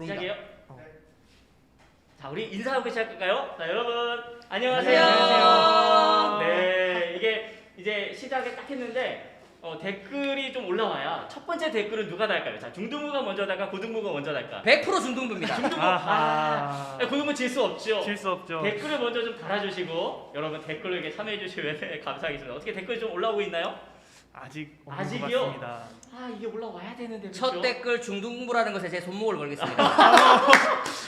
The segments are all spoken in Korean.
시작해요. 어. 자, 우리 인사하고 시작할까요? 자, 여러분 안녕하세요. 안녕하세요. 네, 이게 이제 시작을 딱 했는데 어, 댓글이 좀 올라와야 첫 번째 댓글은 누가 달까요? 자, 중등부가 먼저 달까, 고등부가 먼저 달까? 100% 중등부입니다. 중등부. 아하. 아, 고등부 질 수 없죠. 질 수 없죠. 댓글을 먼저 좀 달아주시고 여러분 댓글로 이렇게 참여해 주시면 감사하겠습니다. 어떻게 댓글 좀 올라오고 있나요? 아직 없는 아직이요? 것 같습니다. 아 이게 올라와야 되는데 첫 그렇죠? 댓글 중등부라는 것에 제 손목을 걸겠습니다.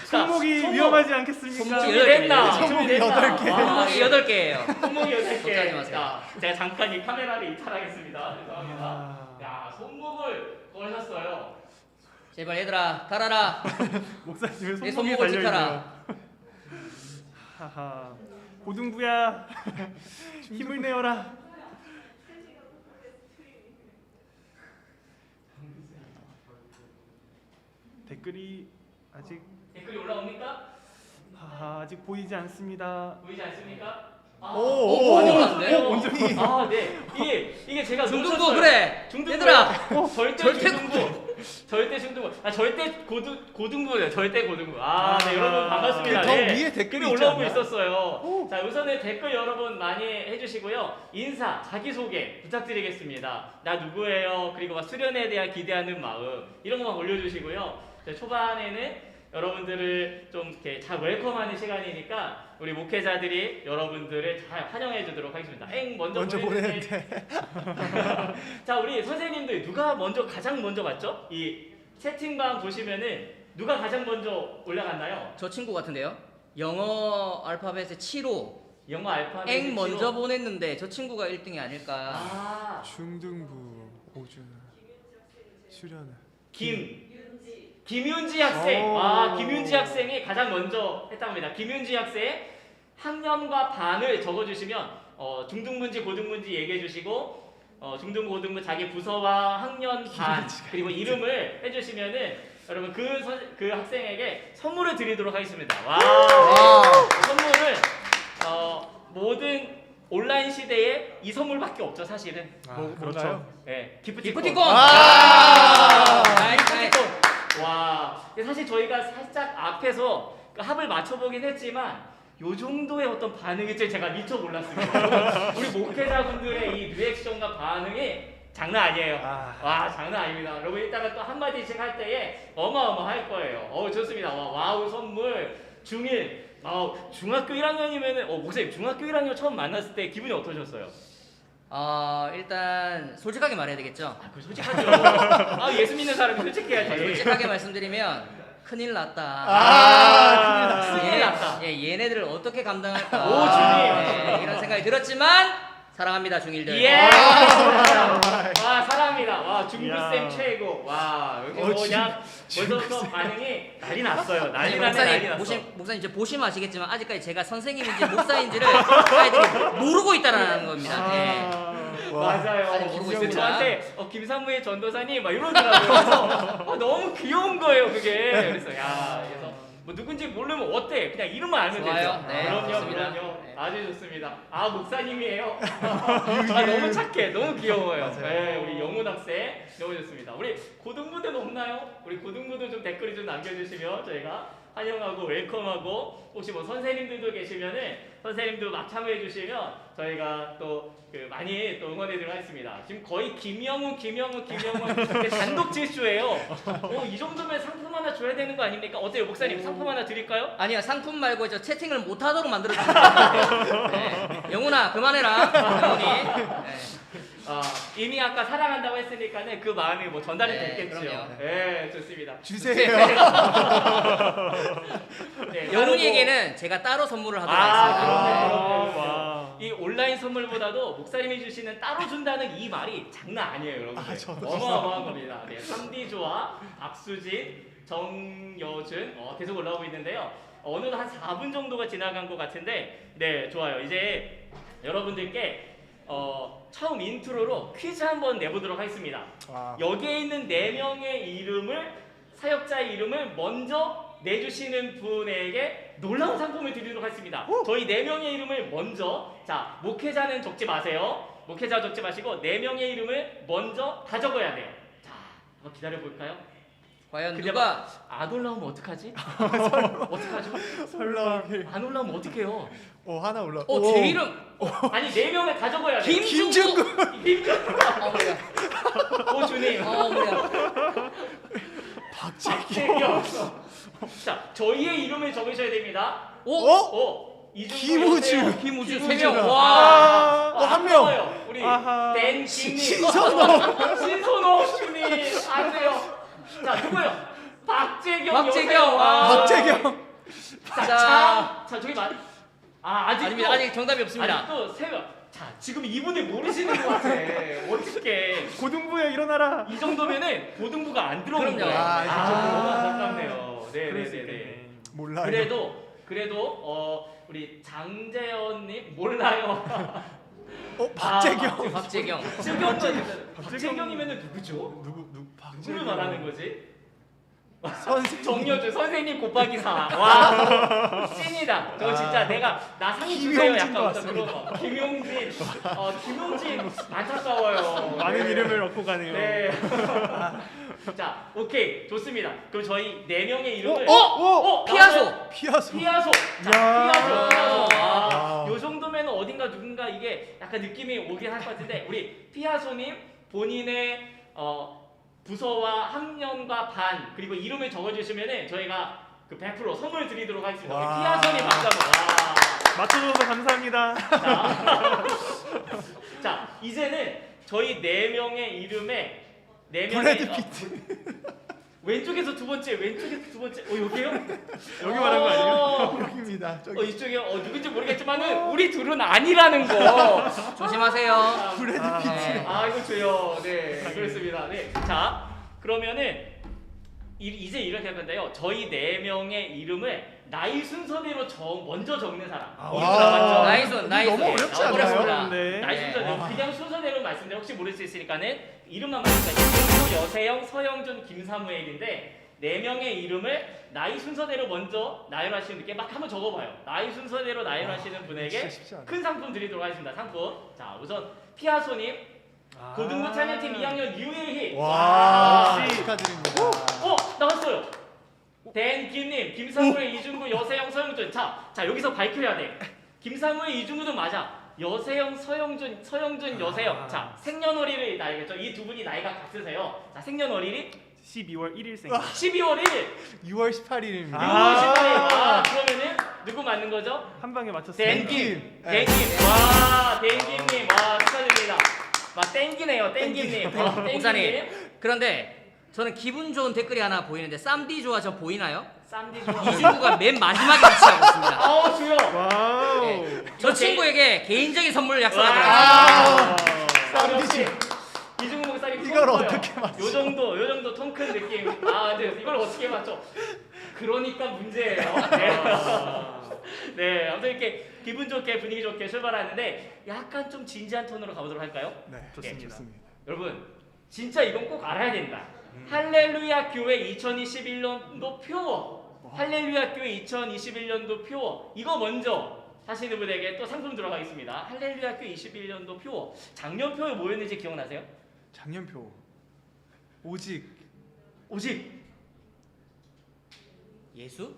자, 손목이 손목. 위험하지 않겠습니까? 손목이 됐나? 손목이? 여덟 개. 와, 손목이 8개예요. 손목이 여덟 개. 걱정하지 마세요. 자, 제가 잠깐 이 카메라를 이탈하겠습니다. 죄송합니다. 아, 야, 손목을 걸으셨어요. 제발 얘들아 달아라. 목사님의 내 손목이 손목을 달려 지켜라. 있네요. 하하. 고등부야. 힘을 내어라. 댓글이 아직 댓글이 올라옵니까? 하하, 아직 보이지 않습니다. 보이지 않습니까? 아, 오, 오, 오, 많이 오. 올랐는데? 오, 온전히. 아, 네. 이게 이게 제가 중등부 놓쳤어요. 그래. 중등부. 얘들아. 절대, 절대 중등부. 절대 중등부. 아, 절대 고등 고등부예요. 절대 고등부. 아, 네, 아. 여러분 반갑습니다. 그더 네. 위에 댓글이 있지 올라오고 않나? 있었어요. 자, 우선은 댓글 여러분 많이 해 주시고요. 인사, 자기 소개 부탁드리겠습니다. 나 누구예요? 그리고 막 수련에 대한 기대하는 마음 이런 거만 올려 주시고요. 자, 초반에는 여러분들을 좀 이렇게 잘 웰컴하는 시간이니까 우리 목회자들이 여러분들을 잘 환영해 주도록 하겠습니다. 엥 먼저, 먼저 보내는데 자 우리 선생님들 누가 먼저 가장 먼저 봤죠? 이 채팅방 보시면은 누가 가장 먼저 올라갔나요? 저 친구 같은데요. 영어 알파벳의 7호 영어 알파벳 앵 먼저 보냈는데 저 친구가 1등이 아닐까. 아 중등부 오준 수련 김. 김윤지 학생. 오. 아, 김윤지 학생이 가장 먼저 했다고 합니다. 김윤지 학생 학년과 반을 적어 주시면 어, 중등부인지 고등부인지 얘기해 주시고 어, 중등 고등부 자기 부서와 학년 반 그리고 이름을 해 주시면은 여러분 그, 선, 그 학생에게 선물을 드리도록 하겠습니다. 와. 선물을 어, 모든 온라인 시대에 이 선물밖에 없죠, 사실은. 뭐, 그렇죠. 네, 기프티콘. 기프티콘. 아! 나이스 나이스. 와, 근 데 사실 저희가 살짝 앞에서 그 합을 맞춰보긴 했지만 요 정도의 어떤 반응일지 제가 미처 몰랐습니다. 우리 목회자분들의 이 리액션과 반응이 장난 아니에요. 아. 와, 장난 아닙니다. 여러분 이따가 또 한마디씩 할 때에 어마어마할 거예요. 어, 좋습니다. 와, 와우 선물 중일. 아, 중학교 1학년이면은 어, 목사님 중학교 1학년 처음 만났을 때 기분이 어떠셨어요? 어 일단 솔직하게 말해야 되겠죠. 아, 그 솔직하죠. 아, 예수 믿는 사람이 솔직해야지. 솔직하게 말씀드리면 큰일 났다. 아, 큰일 얘- 났다. 예, 얘네들을 어떻게 감당할까? 오, 주님. 예, 이런 생각이 들었지만 사랑합니다 중일들. 예! 와 사랑합니다. 와 중국쌤 이야. 최고. 와 여기 어, 뭐 중- 그냥 벌써부터 반응이 난리 났어요. 난리 아니, 나네 난리 목사님, 났어. 목사님, 목사님 이제 보시면 아시겠지만 아직까지 제가 선생님인지 목사인지를 아이들이 모르고 있다라는 겁니다. 예. 아, 와. 맞아요. 모르고 근데 있습니다. 저한테 어, 김상무의 전도사님 막 이러더라고요. 그래서 어, 너무 귀여운 거예요 그게. 그래서 야 그래서 뭐 누군지 모르면 어때? 그냥 이름만 알면 좋아요. 되죠. 네, 그럼요, 좋습니다. 그럼요. 네. 아주 좋습니다. 아 목사님이에요. 아 너무 착해, 너무 귀여워요. 맞아요. 네, 우리 영훈 학생 너무 좋습니다. 우리 고등부대도 없나요? 우리 고등부도 좀 댓글을 좀 남겨주시면 저희가 환영하고 웰컴하고 혹시 뭐 선생님들도 계시면은 선생님도 막 참여해 주시면 저희가 또 그 많이 또 응원해 드리도록 하겠습니다. 지금 거의 김영훈, 김영훈, 김영훈 이렇게 단독 질주예요. 어, 이 정도면 상품 하나 줘야 되는 거 아닙니까? 어때요, 목사님? 상품 하나 드릴까요? 아니요 상품 말고 저 채팅을 못 하도록 만들어 주세요. 네. 영훈아 그만해라. 영훈이. 네. 아, 이미 아까 사랑한다고 했으니까는 그 마음이 뭐 전달이 네, 됐겠죠. 그럼요. 네, 좋습니다. 주세요. 네, 영훈이에게는 제가 따로 선물을 하도록 아, 하겠습니다. 네. 와. 이 온라인 선물보다도 목사님이 주시는 따로 준다는 이 말이 장난 아니에요, 여러분. 아, 저도 어마어마한 겁니다. 네, 3D 조아, 박수진, 정여준 어, 계속 올라오고 있는데요. 어, 어느덧 한 4분 정도가 지나간 것 같은데, 네, 좋아요. 이제 여러분들께 어, 처음 인트로로 퀴즈 한번 내보도록 하겠습니다. 와. 여기에 있는 네 명의 이름을 사역자의 이름을 먼저 내주시는 분에게 놀라운 상품을 드리도록 하겠습니다. 저희 네 명의 이름을 먼저 자 목회자는 적지 마세요. 목회자 적지 마시고 네 명의 이름을 먼저 다 적어야 돼요. 자 한번 기다려 볼까요? 과연 근데 누가 안 올라오면 어떡하지? 어떡하죠? 설마. 안 올라오면 어떡해요? 어 하나 올라. 어, 제 이름 아니 네 명을 다 적어야 돼. 김중국. 김준구, 어, 뭐야. 오준임, 어, 뭐야. 박재경. 자, 저희의 이름을 적으셔야 됩니다. 오, 어? 오, 이준구, 김우주. 여세요. 김우주 김우주. 세 명. 아, 와. 어, 한 명. 나와요. 우리 아하. 댄 김님, 신선호. 신선호 주님 아세요? 자, 누구요? 박재경, 박재경, 여세요. 아. 박재경. 자, 자. 자, 자, 저기 맞. 아, 아직도 아닙니다. 아직 정답이 없습니다. 아직도 세 명. 자, 지금 이분을 모르시는 것 같아. 어떻게? 고등부야 일어나라. 이 정도면은 고등부가 안 들어오는 그럼요. 거예요. 아, 아, 이 정도면. 너무 안타깝네요. 네, 그럴 네, 수 네, 네. 있겠네. 몰라요. 그래도 그래도 어 우리 장재현님 몰라요. 어 박재경. 아, 박재경. 박재경은 박재경이면은 누구죠? 누구 누구 누구를 말하는 거지? 선생. 정여주 선생님 곱하기 4. 와 찐이다. 저거 진짜 아. 내가 나 상이 김용진 주세요 약간 어떤 그런 거. 김용진. 어 김용진 안타까워요. 많은 네. 이름을 얻고 가네요. 네. 자 오케이 좋습니다. 그럼 저희 네 명의 이름을 어? 어? 피아소. 나왔어요. 피아소. 피아소. 자, 야. 피아소. 피아소. 아, 아. 요 정도면 어딘가 누군가 이게 약간 느낌이 오긴 할 것 같은데 우리 피아소님 본인의 어, 부서와 학년과 반 그리고 이름을 적어주시면은 저희가 그 100% 선물 드리도록 하겠습니다. 우리 와. 피아소님 박수 한번. 맞춰줘서 감사합니다. 와. 자, 자 이제는 저희 네 명의 이름에 네 명의 브래드 어, 피트. 왼쪽에서 두 번째, 왼쪽에서 두 번째. 어 여기요? 여기 말한 거 아니에요? 어, 여기입니다. 저기. 어 이쪽이요? 어 누군지 모르겠지만은 우리 둘은 아니라는 거. 조심하세요. 아, 브래드 아. 피트. 네. 아 이거 줘요. 네 그렇습니다. 네. 자 그러면은 이, 이제 이렇게 할 건데요. 저희 네 명의 이름을 나이 순서대로 적 먼저 적는 사람. 아, 와. 남았죠? 나이스, 나이스. 너무 어렵지 아, 않나요? 어렵습니다. 어려운데. 나이 네. 순서대로 와. 그냥 순서대로 말씀드려 혹시 모를 수 있으니까는 이름만 말씀드릴게요. 여세영, 서영준, 김사무엘인데 네 명의 이름을 나이 순서대로 먼저 나열하시는 분께 막 한번 적어봐요. 나이 순서대로 나열하시는 분에게 쉽지 않아. 큰 상품 드리도록 하겠습니다. 상품. 자 우선 피아소님 아. 고등부 찬양팀 2학년 유일희. 와. 역시. 축하드립니다. 어 나왔어요. 댄 김님, 김상우의 이중구, 여세영, 서영준. 자, 자 여기서 밝혀야 돼. 김상우의 이중구도 맞아. 여세영, 서영준, 서영준, 여세영. 아. 자 생년월일을 알겠죠? 이 두 분이 나이가 같으세요. 자 생년월일이 12월 1일생. 12월 1일. 6월 18일입니다. 아. 6월 18일. 아 그러면은 누구 맞는 거죠? 한 방에 맞췄습니다. 땡김, 네. 땡김, 와, 땡김님, 와 축하드립니다. 와 땡기네요, 땡김님, 어, 목사님. 땡김님. 그런데 저는 기분 좋은 댓글이 하나 보이는데 쌈디 좋아 저 보이나요? 쌈디 좋아. 이준구가 맨 마지막에 위치하고 있습니다. 아우 주여. 와우. 네. 저 친구에게 개인적인 선물을 와. 약속하더라고요. 아, 역시 이중국 목사님 이걸 통 커요. 어떻게 맞춰? 요 정도, 요 정도 통큰 느낌. 아, 근데 이걸 어떻게 맞춰? 그러니까 문제예요. 네. 네, 아무튼 이렇게 기분 좋게 분위기 좋게 출발하는데 약간 좀 진지한 톤으로 가보도록 할까요? 네, 좋습니다. 좋습니다. 여러분, 진짜 이건 꼭 알아야 된다. 할렐루야 교회 2021년도 표어. 할렐루야 교회 2021년도 표어. 이거 먼저 하시는 분에게 또 상품 들어가겠습니다. 할렐루야 교회 21년도 표어. 작년 표에 뭐였는지 기억나세요? 작년표. 오직 오직 예수?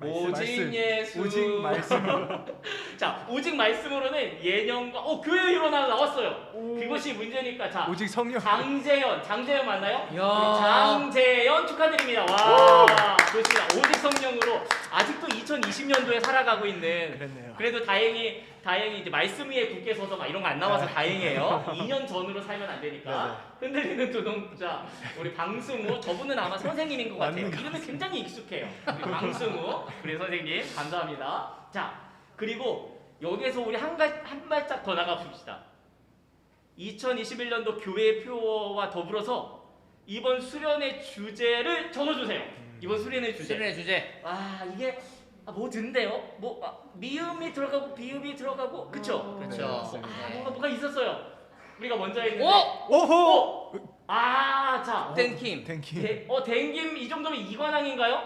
오직 말씀. 예수. 오직 말씀. 자, 오직 말씀으로는 예년과 어 교회 일어나 나왔어요. 오. 그것이 문제니까 자 오직 성령. 장재현, 장재현 맞나요? 야. 장재현 축하드립니다. 와, 좋습니다. 오직 성령으로 아직도 2020년도에 살아가고 있는. 그랬네요. 그래도 다행히 다행히 이제 말씀 위에 굳게 서서 막 이런 거 안 나와서 네. 다행이에요. 2년 전으로 살면 안 되니까. 흔들리는 두동자 우리 방승우 저분은 아마 선생님인 것 같아요. 맞는 것 이름이 굉장히 익숙해요. 우리 방승우 우리 선생님 감사합니다. 자 그리고 여기에서 우리 한, 가, 한 발짝 더 나가 봅시다. 2021년도 교회 표어와 더불어서 이번 수련의 주제를 적어주세요. 이번 수련의 주제. 수련의 주제. 와 이게 아, 뭐 든데요? 뭐 아, 미음이 들어가고 비음이 들어가고 그쵸? 그렇죠. 네, 맞습니다. 아 뭔가 뭐가 있었어요. 우리가 먼저 했는데. 오! 오호. 아 자. 땡킴. 대, 어 댕김 이 정도면 이관왕인가요?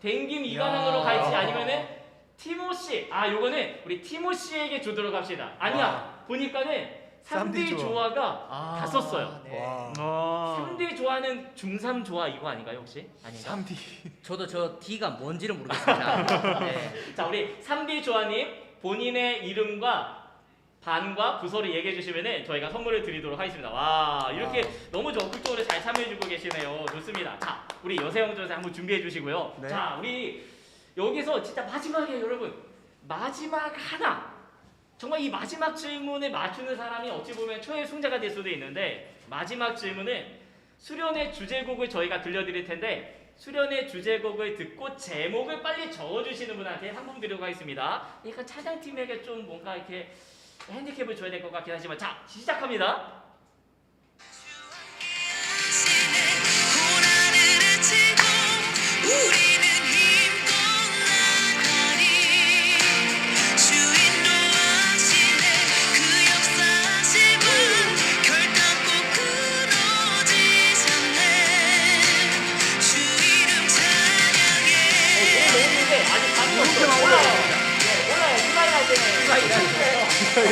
댕김 이관왕으로 갈지 아니면은 티모 씨. 아 요거는 우리 티모 씨에게 주도록 합시다. 아니야. 보니까는 3D 3D 조화가 아, 다 썼어요. 네. 와. 어. 3D 조화는 중3 조화 이거 아닌가요 혹시? 아닌가? 3D. 저도 저 D가 뭔지는 모르겠습니다. 네. 자 우리 3D 조화님 본인의 이름과 반과 부서를 얘기해 주시면은 저희가 선물을 드리도록 하겠습니다. 와 이렇게 너무 적극적으로 잘 참여해 주고 계시네요. 좋습니다. 자 우리 여세영 전사 한번 준비해 주시고요. 네. 자 우리 여기서 진짜 마지막에 여러분 마지막 하나 정말 이 마지막 질문에 맞추는 사람이 어찌 보면 최의 승자가 될 수도 있는데 마지막 질문은 수련의 주제곡을 저희가 들려드릴 텐데 수련의 주제곡을 듣고 제목을 빨리 적어주시는 분한테 상품 드리도록 하겠습니다. 그러니까 차장팀에게 좀 뭔가 이렇게 핸디캡을 줘야 될 것 같긴 하지만 자 시작합니다. 우리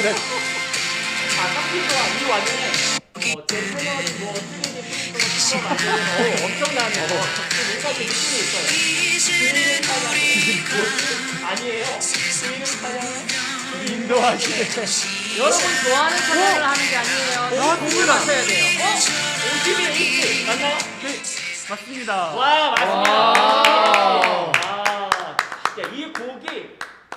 이 와중에 어, 제 채널이 뭐 3D 프린터로 찍어 만드는 어, 엄청나네요. 뭔가 그 느낌이 있어요. 이제는 우리 아니에요. 인도하시네. 여러분 좋아하는 찬양을 하는 게 아니에요. 곡을 맞춰야 돼요. 어? 50일 H 맞나요? 맞습니다. 와 맞습니다. 와. 아, 야, 이 곡이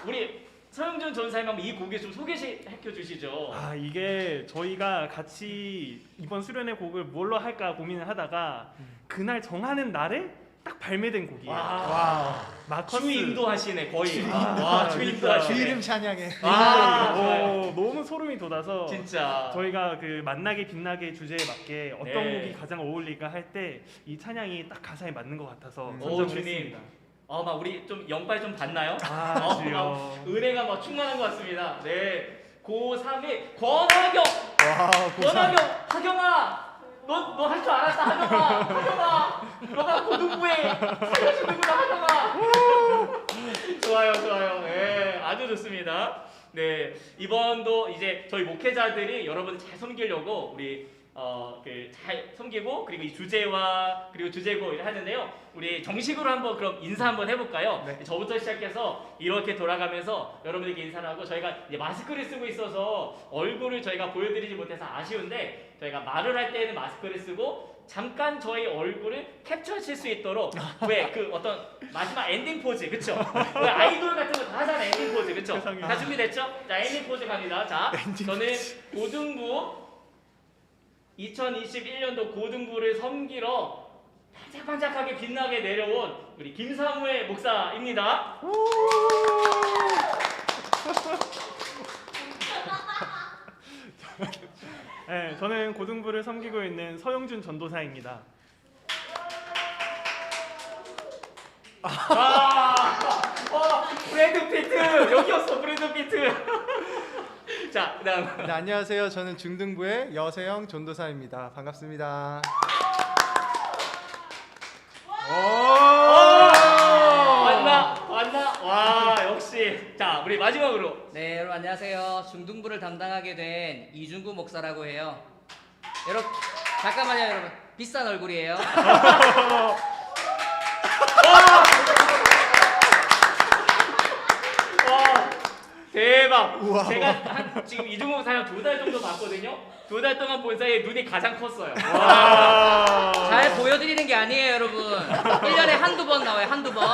우리 서영준 전사님 한번 이 곡에 좀 소개해 주시죠. 아 이게 저희가 같이 이번 수련회 곡을 뭘로 할까 고민을 하다가 그날 정하는 날에 딱 발매된 곡이에요. 와, 와. 마커스. 주 인도하시네 거의. 주 와, 주 진짜. 인도하시네. 주 이름 찬양해. 아, 좋아요. 오, 너무 소름이 돋아서 진짜. 저희가 그 만나게 빛나게 주제에 맞게 어떤 네. 곡이 가장 어울릴까 할 때 이 찬양이 딱 가사에 맞는 것 같아서 음. 오, 선정을 주님. 했습니다. 어, 막 우리 좀 연발 좀 받나요? 아 어. 막 은혜가 막 충만한 것 같습니다. 네. 고3의 권하경! 와. 권하경! 하경아! 너, 너 할 줄 알았다, 하경아! 하경아! 너가 고등부에 살려주는구나, 하경아! 좋아요, 좋아요. 네, 아주 좋습니다. 네, 이번도 이제 저희 목회자들이 여러분을 잘 섬기려고 우리 어, 그 잘 섬기고 그리고 이 주제와 그리고 주제곡을 하는데요. 우리 정식으로 한번 그럼 인사 한번 해볼까요? 네. 저부터 시작해서 이렇게 돌아가면서 여러분에게 인사를 하고 저희가 이제 마스크를 쓰고 있어서 얼굴을 저희가 보여드리지 못해서 아쉬운데 저희가 말을 할 때는 마스크를 쓰고 잠깐 저희 얼굴을 캡처하실 수 있도록 왜 그 어떤 마지막 엔딩 포즈 그쵸? 왜 아이돌 같은 거 다 하잖아 엔딩 포즈 그쵸? 다 준비됐죠? 자 엔딩 포즈 갑니다. 자 저는 고등부 2021년도 고등부를 섬기러 반짝반짝하게 빛나게 내려온 우리 김사무의 목사입니다. 네, 저는 고등부를 섬기고 있는 서영준 전도사입니다. 와, 와, 브래드 피트 여기였어 브래드 피트. 자, 그다음 네, 안녕하세요. 저는 중등부의 여세영 전도사입니다. 반갑습니다. 왔나 왔나 와 역시 자 우리 마지막으로 네, 여러분 안녕하세요. 중등부를 담당하게 된 이준구 목사라고 해요. 여러분 잠깐만요, 여러분. 비싼 얼굴이에요. 와 대박. 우와. 제가 한 지금 이중국 사냥 두달 정도 봤거든요. 두 달 동안 본 사이에 눈이 가장 컸어요. 와. 잘 보여드리는 게 아니에요, 여러분. 1년에 한두 번 나와요, 한두 번.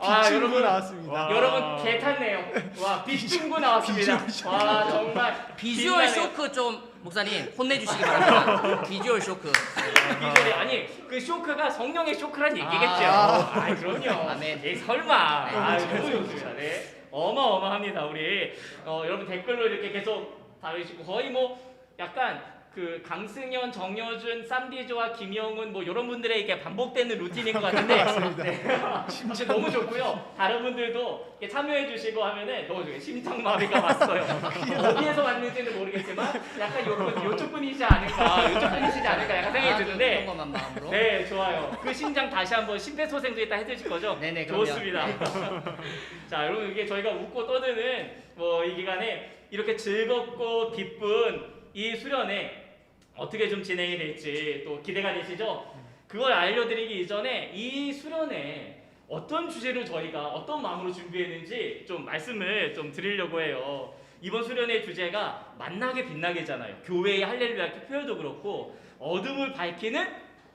아 친구 여러분 나왔습니다. 와. 여러분 개 탔네요. 와 비중구 나왔습니다. 와 정말 비주얼 빛나네요. 쇼크 좀 목사님 혼내주시기 바랍니다. 비주얼 쇼크. 비주얼이 아니 그 쇼크가 성령의 쇼크란 얘기겠죠. 아. 아, 그럼요. 아멘. 예, 설마. 네, 아, 너무 좋습니다. 네. 어마어마합니다. 우리 어, 여러분 댓글로 이렇게 계속 달아주시고 거의 뭐 약간 그 강승현, 정여준, 쌈디조와 김영훈 뭐 이런 분들의 이게 반복되는 루틴인 것 같은데 네. 진짜 너무 좋고요. 다른 분들도 이렇게 참여해 주시고 하면은 너무 좋아요. 심장마비가 왔어요. 어디에서 왔는지는 모르겠지만 약간 요분 요쪽 분이시지 않을까, 요쪽 분이시지 않을까 약간 생각이 아, 드는데 마음으로. 네, 좋아요. 그 심장 다시 한번 심폐소생도 이따 해주실 거죠? 네네, 그럼요. 좋습니다. 자, 여러분 이게 저희가 웃고 떠드는 뭐 이 기간에 이렇게 즐겁고 기쁜 이 수련회 어떻게 좀 진행이 될지 또 기대가 되시죠? 그걸 알려드리기 이전에 이 수련회 어떤 주제로 저희가 어떤 마음으로 준비했는지 좀 말씀을 좀 드리려고 해요. 이번 수련회 주제가 만나게 빛나게잖아요. 교회의 할렐루야 표현도 그렇고 어둠을 밝히는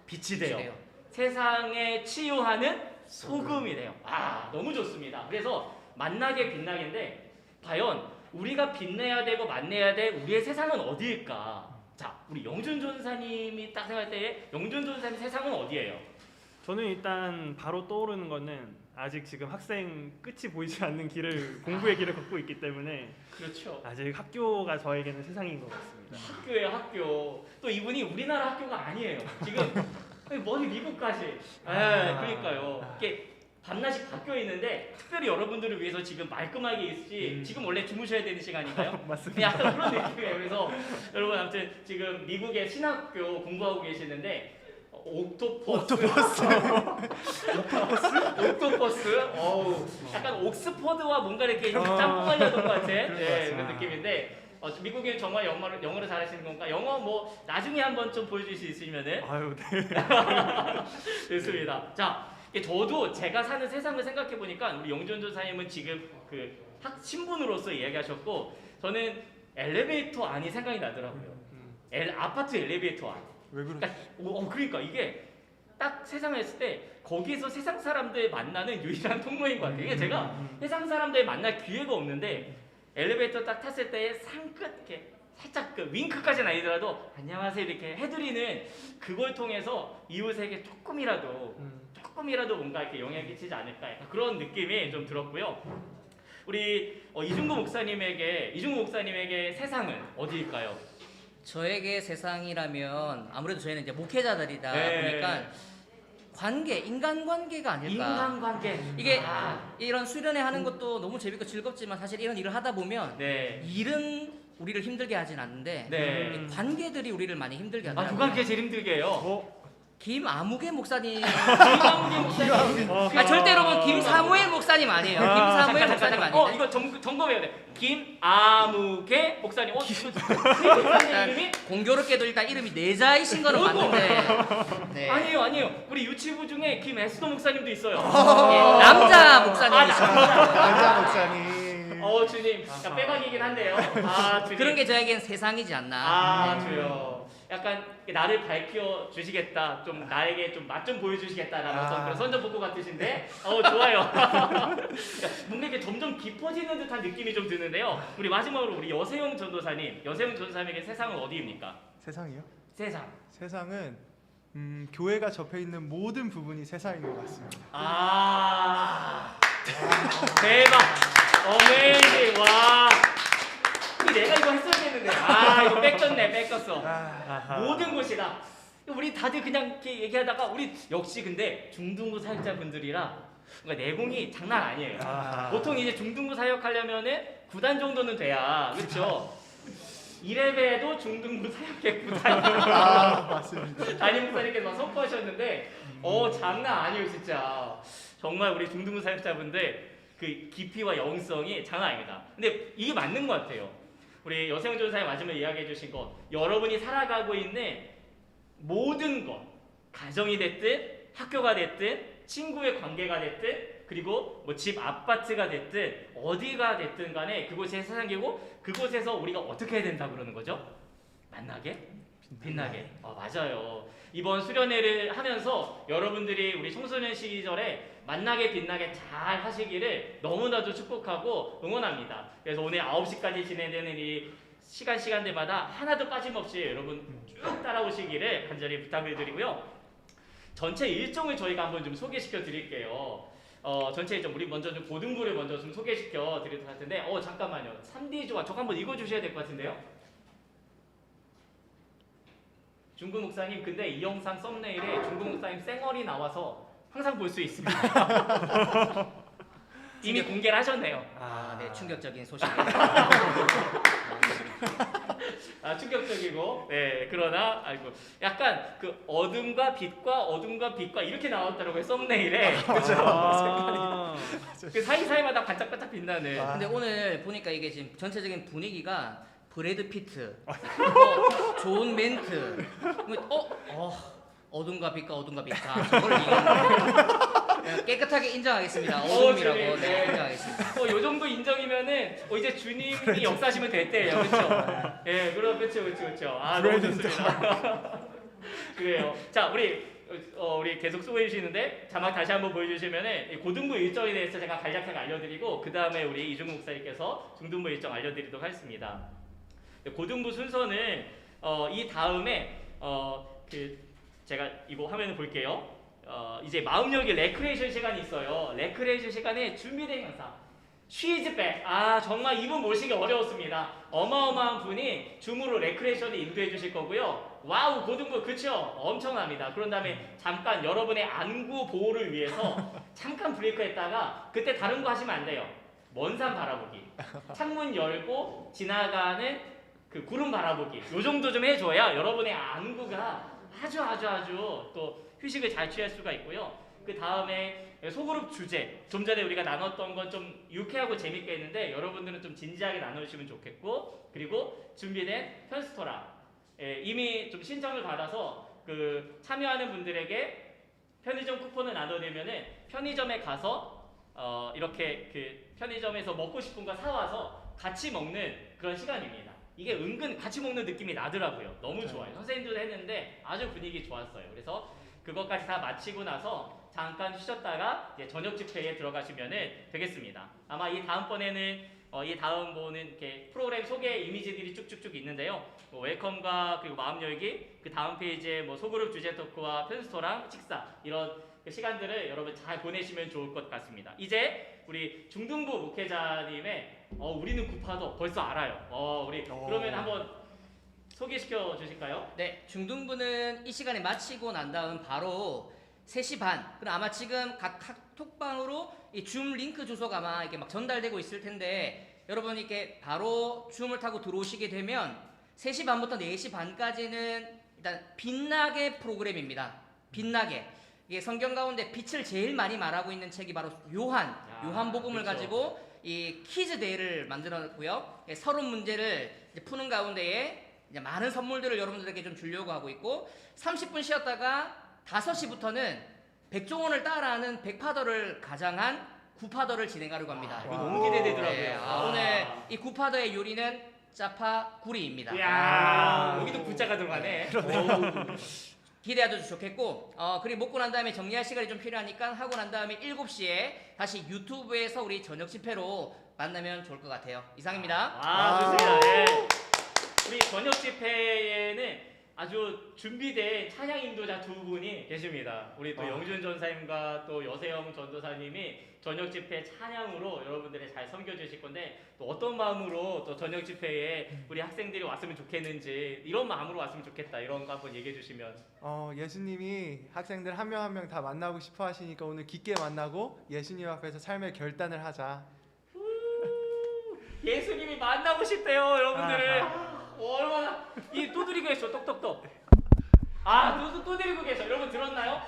빛이 돼요. 돼요. 세상에 치유하는 소금이 돼요. 아, 너무 좋습니다. 그래서 만나게 빛나게인데 과연 우리가 빛내야 되고 만내야 될 우리의 세상은 어디일까? 자, 우리 영준 전사님이 딱 생각할 때 영준 전사님 세상은 어디예요? 저는 일단 바로 떠오르는 거는 아직 지금 학생 끝이 보이지 않는 길을 공부의 길을 걷고 있기 때문에 그렇죠. 아직 학교가 저에게는 세상인 것 같습니다. 학교에 학교. 또 이분이 우리나라 학교가 아니에요. 지금 머리 미국까지. 아, 그러니까요. 이게 밤낮이 바뀌어 있는데 특별히 여러분들을 위해서 지금 말끔하게 있지. 음. 지금 원래 주무셔야 되는 시간인가요? 맞습니다. 약간 그런 느낌이에요. 그래서 여러분 아무튼 지금 미국의 신학교 공부하고 계시는데 어, 옥토퍼스 옥토퍼스 옥토퍼스 어우 약간 옥스퍼드와 뭔가 이렇게 어. 짬뽕 하려던 것것 네. 그런 느낌인데 어, 미국인 정말 영어를 영어를 잘하시는 건가? 영어 뭐 나중에 한번 좀 보여줄 수 있으면은 아유, 네. 됐습니다. 자, 저도 제가 사는 세상을 생각해 보니까 우리 영준 조사님은 지금 그 학 신분으로서 이야기하셨고 저는 엘리베이터 안이 생각이 나더라고요. 음. 엘, 아파트 엘리베이터 안. 왜 그러지? 그러니까, 어, 그러니까 이게 딱 세상에 했을 때 거기서 세상 사람들 만나는 유일한 통로인 것 같아요. 이게 제가 음. 세상 사람들 만날 기회가 없는데 엘리베이터 딱 탔을 때 상 끝 이렇게 살짝 그 윙크까지는 아니더라도 안녕하세요 이렇게 해드리는 그걸 통해서 이웃에게 조금이라도 음. 조금이라도 뭔가 이렇게 영향을 끼치지 않을까 약간 그런 느낌이 좀 들었고요. 우리 어, 이중구 목사님에게 이중구 목사님에게 세상은 어디일까요? 저에게 세상이라면 아무래도 저희는 이제 목회자들이다 네. 보니까 관계, 인간관계가 아닐까. 인간관계 이게 아, 이런 수련회 하는 것도 너무 재밌고 즐겁지만 사실 이런 일을 하다 보면 네. 일은 우리를 힘들게 하진 않는데 네. 이 관계들이 우리를 많이 힘들게 아 하더라고요. 누가 그렇게 제일 힘들게 해요? 어? 김아무개 목사님. 목사님. 어. 아 절대 여러분 김사무엘 목사님 아니에요. 아, 김사무엘 잠깐 목사님 잠깐 아니에요. 어 이거 점, 점검해야 돼. 김아무개 목사님. 어 이거 목사님 이름이 공교롭게도 일단 이름이 내자이신 거는 어이구. 맞는데 네. 아니에요 아니에요. 우리 유치부 중에 김에스더 목사님도 있어요. 예, 남자 목사님이시죠. 남자 목사님. 어 주님, 약간 빼박이긴 한데요. 아 주님. 그런 게 저에겐 세상이지 않나. 아 네. 주여. 약간 나를 밝혀 주시겠다. 좀 나에게 좀 맛 좀 보여주시겠다라는 아. 어떤 그런 선전포고 같으신데, 어 좋아요. 뭔가 이게 점점 깊어지는 듯한 느낌이 좀 드는데요. 우리 마지막으로 우리 여세용 전도사님, 여세용 전도사님에게 세상은 어디입니까? 세상이요? 세상. 세상은 음, 교회가 접해 있는 모든 부분이 세상인 것 같습니다. 아 대박. 어메이징 와 이 내가 이거 했어야 되는데. 아 이거 뺏겼네 뺏겼어. 모든 곳이다. 우리 다들 그냥 이렇게 얘기하다가 우리 역시 근데 중등부 사역자분들이라 그러니까 내공이 장난 아니에요. 보통 이제 중등부 사역하려면은 9단 정도는 돼야. 그렇죠 1레벨도 중등부 9단 아 맞습니다. 담임 목사님께서 막 선포하셨는데 어 장난 아니에요 진짜. 정말 우리 중등부 사역자분들 그 깊이와 영성이 장난 아닙니다. 근데 이게 맞는 것 같아요. 우리 여세영 전사님 마지막에 이야기해 주신 거 여러분이 살아가고 있는 모든 것 가정이 됐든 학교가 됐든 친구의 관계가 됐든 그리고 뭐 집 아파트가 됐든 어디가 됐든 간에 그곳이 세상이고 그곳에서 우리가 어떻게 해야 된다 그러는 거죠? 만나게 빛나게. 아 맞아요. 이번 수련회를 하면서 여러분들이 우리 청소년 시절에 만나게 빛나게 잘 하시기를 너무나도 축복하고 응원합니다. 그래서 오늘 9시까지 진행되는 이 시간 시간대마다 하나도 빠짐없이 여러분 쭉 따라오시기를 간절히 부탁을 드리고요. 전체 일정을 저희가 한번 좀 소개시켜 드릴게요. 어, 전체 일정 우리 먼저 좀 고등부를 먼저 좀 소개시켜 드릴 것 같은데 어 잠깐만요. 3D 조각 저거 한번 읽어 주셔야 될 것 같은데요. 중구 목사님 근데 이 영상 썸네일에 중구 목사님 쌩얼이 나와서 항상 볼 수 있습니다. 이미 공개를 하셨네요. 아, 네, 충격적인 소식. 아 충격적이고. 네 그러나 아이고. 약간 그 어둠과 빛과 어둠과 빛과 이렇게 나왔더라고요 썸네일에. 아. 그 사이 사이마다 반짝반짝 빛나는. 아. 근데 오늘 보니까 이게 지금 전체적인 분위기가 브래드 피트, 뭐 좋은 멘트, 뭐, 어, 어, 어둠과 빛과 어둠과 빛, 아, 저걸 이겼 네. 깨끗하게 인정하겠습니다. 어둠이라고 네, 네, 네. 인정하겠습니다. 어, 요 정도 인정이면은 어, 이제 주님이 역사하시면 됐대요. 그렇죠? 예, 그럼 그렇죠, 그렇죠, 그렇죠. 아, 너무 좋습니다. 그래요. 자, 우리 어, 우리 계속 소개해 주시는데 자막 다시 한번 보여주시면은 이 고등부 일정에 대해서 제가 간략하게 알려드리고 그 다음에 우리 이중국 목사님께서 중등부 일정 알려드리도록 하겠습니다. 고등부 순서는 어, 이 다음에 어, 그 제가 이거 화면을 볼게요. 어, 이제 마음여기 레크레이션 시간이 있어요. 레크레이션 시간에 준비된 강사 쉬즈백 아 정말 이분 모시기 어려웠습니다. 어마어마한 분이 줌으로 레크레이션을 인도해 주실 거고요. 와우 고등부 그쵸? 엄청납니다. 그런 다음에 잠깐 여러분의 안구 보호를 위해서 잠깐 브레이크 했다가 그때 다른 거 하시면 안 돼요. 먼 산 바라보기. 창문 열고 지나가는 그 구름 바라보기. 요 정도 좀 해줘야 여러분의 안구가 아주 아주 아주 또 휴식을 잘 취할 수가 있고요. 그 다음에 소그룹 주제 좀 전에 우리가 나눴던 건 좀 유쾌하고 재밌게 했는데 여러분들은 좀 진지하게 나누시면 좋겠고 그리고 준비된 편스토라 예, 이미 좀 신청을 받아서 그 참여하는 분들에게 편의점 쿠폰을 나눠드리면은 편의점에 가서 어, 이렇게 그 편의점에서 먹고 싶은 거 사와서 같이 먹는 그런 시간입니다. 이게 은근 같이 먹는 느낌이 나더라고요. 너무 좋아요. 선생님들도 했는데 아주 분위기 좋았어요. 그래서 그것까지 다 마치고 나서 잠깐 쉬셨다가 이제 저녁 집회에 들어가시면 되겠습니다. 아마 이 다음번에는 어, 이 다음 보는 이렇게 프로그램 소개 이미지들이 쭉쭉쭉 있는데요. 뭐 웰컴과 그리고 마음 열기 그 다음 페이지에 뭐 소그룹 주제 토크와 편스토랑 식사 이런 그 시간들을 여러분 잘 보내시면 좋을 것 같습니다. 이제 우리 중등부 목회자님의 어, 우리는 구파도 벌써 알아요. 어, 우리 오. 그러면 한번 소개시켜 주실까요? 네, 중등부는 이 시간에 마치고 난 다음 바로 3시 반. 그럼 아마 지금 각 카톡방으로 이 줌 링크 주소가 아마 이렇게 막 전달되고 있을 텐데 여러분 이렇게 바로 줌을 타고 들어오시게 되면 3시 반부터 4시 반까지는 일단 빛나게 프로그램입니다. 빛나게. 이게 성경 가운데 빛을 제일 많이 말하고 있는 책이 바로 요한, 아, 요한복음을 그쵸. 가지고 이 퀴즈 데이를 만들었고요. 예, 서론 문제를 푸는 가운데에 이제 많은 선물들을 여러분들에게 좀 주려고 하고 있고 30분 쉬었다가 5시부터는 백종원을 따라하는 백파더를 가장한 구파더를 진행하려고 합니다. 이거 너무 기대되더라고요. 네, 아, 오늘 이 구파더의 요리는 짜파 구리입니다. 이야, 여기도 구자가 들어가네. 오. 기대해도 좋겠고 어 그리고 먹고 난 다음에 정리할 시간이 좀 필요하니까 하고 난 다음에 7시에 다시 유튜브에서 우리 저녁 집회로 만나면 좋을 것 같아요. 이상입니다. 아, 좋습니다. 네. 우리 저녁 집회에는 아주 준비된 찬양 인도자 두 분이 계십니다. 우리 또 아. 영준 전사님과 또 여세영 전도사님이 저녁 집회 찬양으로 여러분들이 잘 섬겨 주실 건데 또 어떤 마음으로 또 저녁 집회에 우리 학생들이 왔으면 좋겠는지 이런 마음으로 왔으면 좋겠다 이런 거 한번 얘기해 주시면 어, 예수님이 학생들 한 명 한 명 다 만나고 싶어 하시니까 오늘 깊게 만나고 예수님 앞에서 삶의 결단을 하자. 예수님이 만나고 싶대요, 여러분들을. 어, 얼마나 이 두드리고 계셔, 똑똑똑. 아, 또, 또 드리고 계셔. 여러분 들었나요?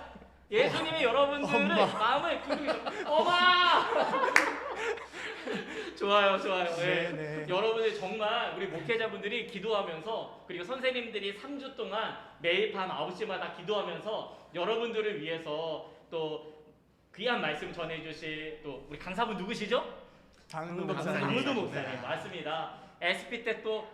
예수님이 여러분들을 마음을 두드리고 계셔. 엄마! 좋아요, 좋아요. 예. 네, 네. 여러분들 정말 우리 목회자분들이 기도하면서 그리고 선생님들이 3주 동안 매일 밤 9시마다 기도하면서 여러분들을 위해서 또 귀한 말씀 전해주실 또 우리 강사분 누구시죠? 강도 목사님. 강도 목사님 맞습니다. SP 때 또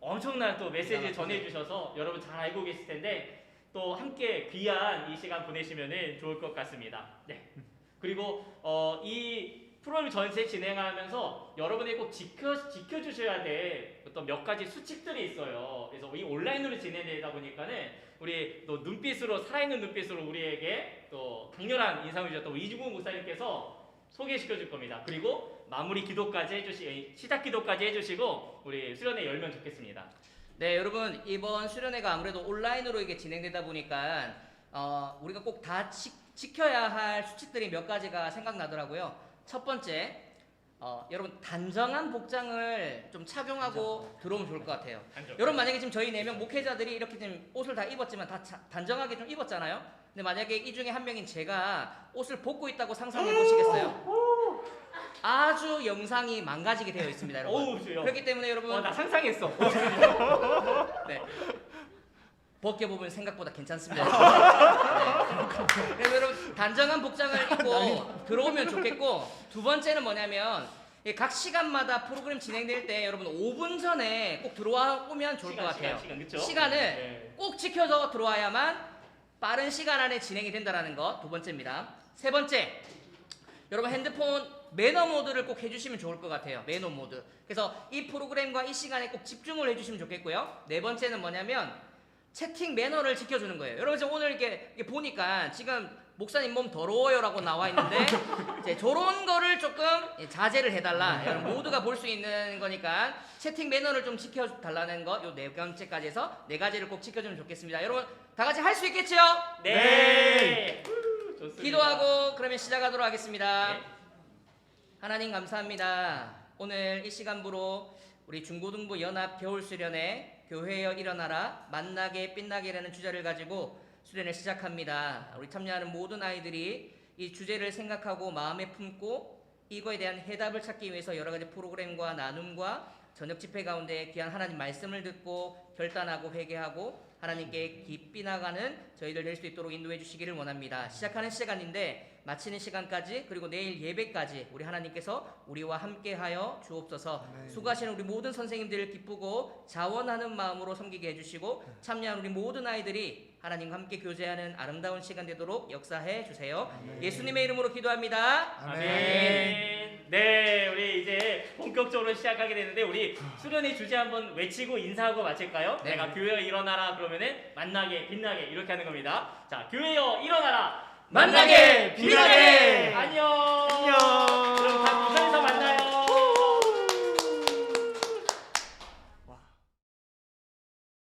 엄청난 또 메시지 전해주셔서 여러분 잘 알고 계실 텐데 또 함께 귀한 이 시간 보내시면 좋을 것 같습니다. 네. 그리고 어, 이 프로그램 전체 진행하면서 여러분이 꼭 지켜 지켜주셔야 될 어떤 몇 가지 수칙들이 있어요. 그래서 이 온라인으로 진행되다 보니까는 우리 또 눈빛으로 살아있는 눈빛으로 우리에게 또 강렬한 인상을 주셨던 이중국 목사님께서 소개시켜 줄 겁니다. 그리고 마무리 기도까지 해주시 시작 기도까지 해주시고 우리 수련회 열면 좋겠습니다. 네, 여러분 이번 수련회가 아무래도 온라인으로 이게 진행되다 보니까 어, 우리가 꼭 다 지켜야 할 수칙들이 몇 가지가 생각나더라고요. 첫 번째, 어, 여러분 단정한 복장을 좀 착용하고 들어오면 좋을 것 같아요. 앉아. 여러분 만약에 지금 저희 네 명 목회자들이 이렇게 지금 옷을 다 입었지만 다 자- 단정하게 좀 입었잖아요. 근데 만약에 이 중에 한 명인 제가 옷을 벗고 있다고 상상해 보시겠어요? 아주 영상이 망가지게 되어 있습니다, 여러분. 주요. 그렇기 때문에 여러분 어, 나 상상했어. 네. 벗겨보면 생각보다 괜찮습니다. 네. 그래서 여러분 단정한 복장을 입고 들어오면 좋겠고 두 번째는 뭐냐면 이각 시간마다 프로그램 진행될 때 여러분 5분 전에 꼭 들어와 오면 좋을 시간, 것 같아요. 시간, 시간? 시간을 네. 꼭 지켜서 들어와야만 빠른 시간 안에 진행이 된다는 거두 번째입니다. 세 번째, 여러분 핸드폰 매너 모드를 꼭 해주시면 좋을 것 같아요. 매너 모드. 그래서 이 프로그램과 이 시간에 꼭 집중을 해주시면 좋겠고요. 네 번째는 뭐냐면 채팅 매너를 지켜주는 거예요. 여러분 지금 오늘 이렇게, 이렇게 보니까 지금 목사님 몸 더러워요라고 나와 있는데 이제 저런 거를 조금 자제를 해달라. 여러분 모두가 볼 수 있는 거니까 채팅 매너를 좀 지켜달라는 거요네 번째까지 해서 네 가지를 꼭 지켜주면 좋겠습니다. 여러분 다 같이 할 수 있겠죠? 네. 후, 좋습니다. 기도하고 그러면 시작하도록 하겠습니다. 네. 하나님 감사합니다. 오늘 이 시간부로 우리 중고등부 연합 겨울 수련회 교회여 일어나라 만나게 빛나게라는 주제를 가지고 수련을 시작합니다. 우리 참여하는 모든 아이들이 이 주제를 생각하고 마음에 품고 이거에 대한 해답을 찾기 위해서 여러 가지 프로그램과 나눔과 저녁 집회 가운데 귀한 하나님 말씀을 듣고 결단하고 회개하고 하나님께 깊이 나가는 저희들 될 수 있도록 인도해 주시기를 원합니다. 시작하는 시간인데 마치는 시간까지 그리고 내일 예배까지 우리 하나님께서 우리와 함께하여 주옵소서. 아멘. 수고하시는 우리 모든 선생님들을 기쁘고 자원하는 마음으로 섬기게 해주시고 참여한 우리 모든 아이들이 하나님과 함께 교제하는 아름다운 시간 되도록 역사해 주세요. 아멘. 예수님의 이름으로 기도합니다. 아멘. 네, 우리 이제 본격적으로 시작하게 되는데 우리 수련의 주제 한번 외치고 인사하고 마칠까요? 네. 내가 교회여 일어나라 그러면은 만나게 빛나게 이렇게 하는 겁니다. 자, 교회여 일어나라 만나게 빛나게! 안녕. 안녕.